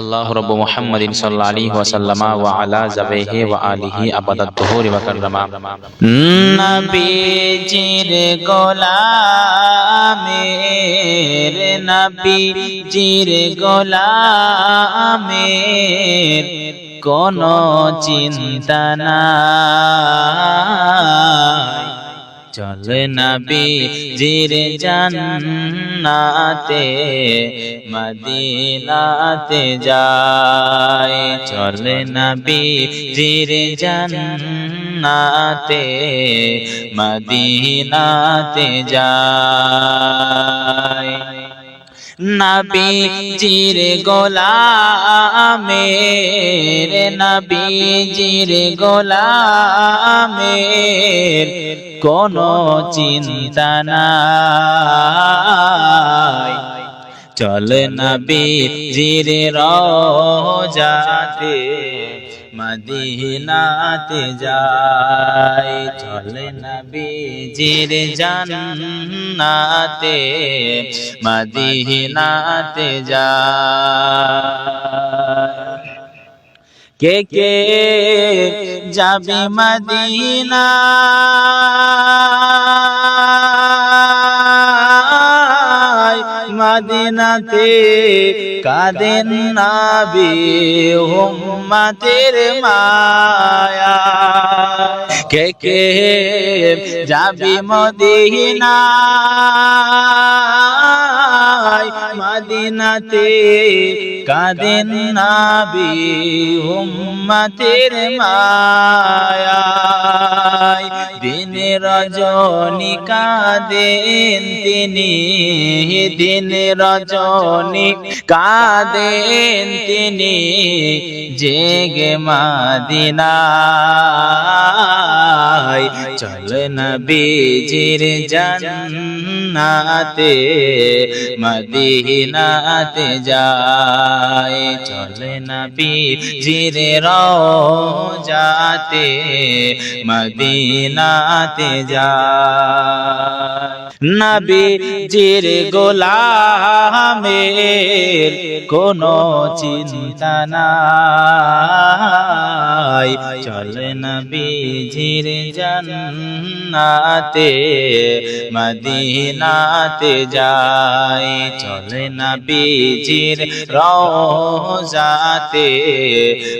আল্লাহ রব মুহাম্মাদিন সাল্লাল্লাহু আলাইহি ওয়াসাল্লামা ওয়া আলা জাবিহি ওয়া আলিহি আবাদাত তুহুরি ওয়া কাররামা। নবীজির গোলামের নবীজির গোলামের কোন চিন্তা চল নবী মদিনাতে যায়। চল নবী জির জান্নাতে মদিনাতে যায়। নবীজির গোলামের নবীজির গোলামের কোন চিন্তা নাই। চল নবীজির রোজাতে মদিনাতে যাই চল নবীজির জান্নাতে মদিনাতে যাই কে কে যাবি মদিনা মদিনাতে কাদেন নাবি উম্মতের মায়া। কে কে যাবি মদিনা মদিনাতে কাদেন নাবি হুম্মাতের মায়া দিন রজনী কাদেন তিনি, দিন রজনী কাদেন তিনি, জেগে মাদিনায়। চল নবীজির জান্নাতে মদিনাতে যায় চল জিরে রাতে মদিনাতে যায়। নবীজির গোলামের কোনো চিন্তা নাই। চল নবীজির জান্নাতে মদিনাতে যায়। চল নবীজির রোজাতে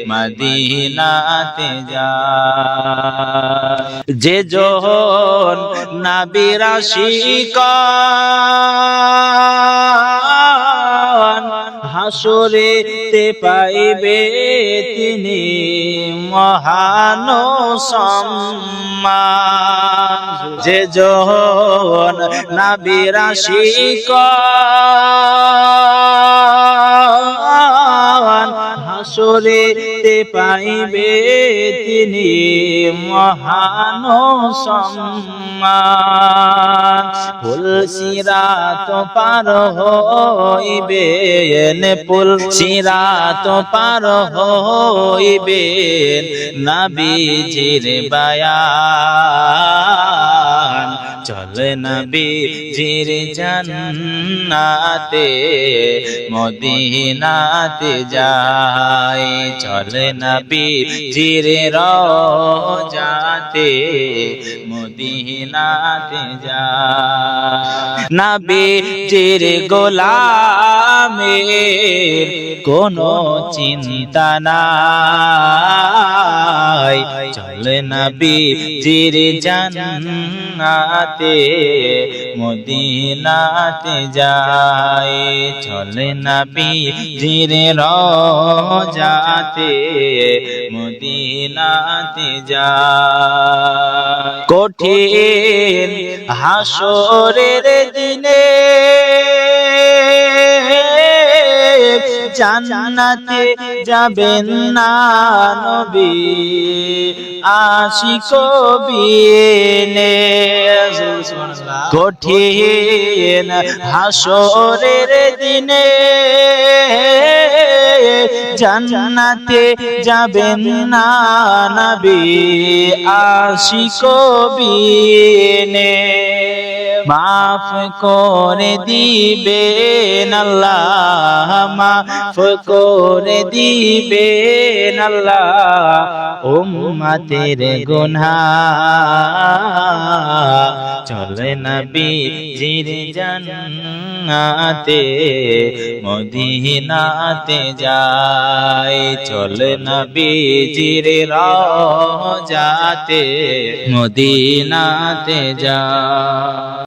মদিনাতে যায়। যে জন নাবিরা শিকান হাসরে তে পাইবে তিনি মহান সম্মান। যে জন নাবিরা শিকান হাসরে তে পাইবে তিনি মহান সম্মান। ফুল সিরাত পার হইবে ফুল সিরাত পার হইবে, নবীজির বায়ান। চল নবীজির জান্নাতে, মদিনাতে যায় চল নবীজির রোজাতে, মদিনাতে যায় নবীজির গোলামের কোনো চিন্তা নাই। চল নবীজির জান্নাতে মদিনাতে যায়। চল নবীজির রোজাতে মদিনাতে যায়। কঠিন হাসরের দিনে জান্নাতে যাবেন না নবী। আশিক বিনে কঠিন হাসরের দিনে জান্নাতে যাবেন না নবী আশিক বিনে মাফ করে দিবেন আল্লাহ, মাফ করে দিবেন আল্লাহ। উম্মতের গুনাহ চলে নবী জির জান্নাতে, মদিনাতে যায়। চলে নবী জির রাজাতে মদিনাতে যায়।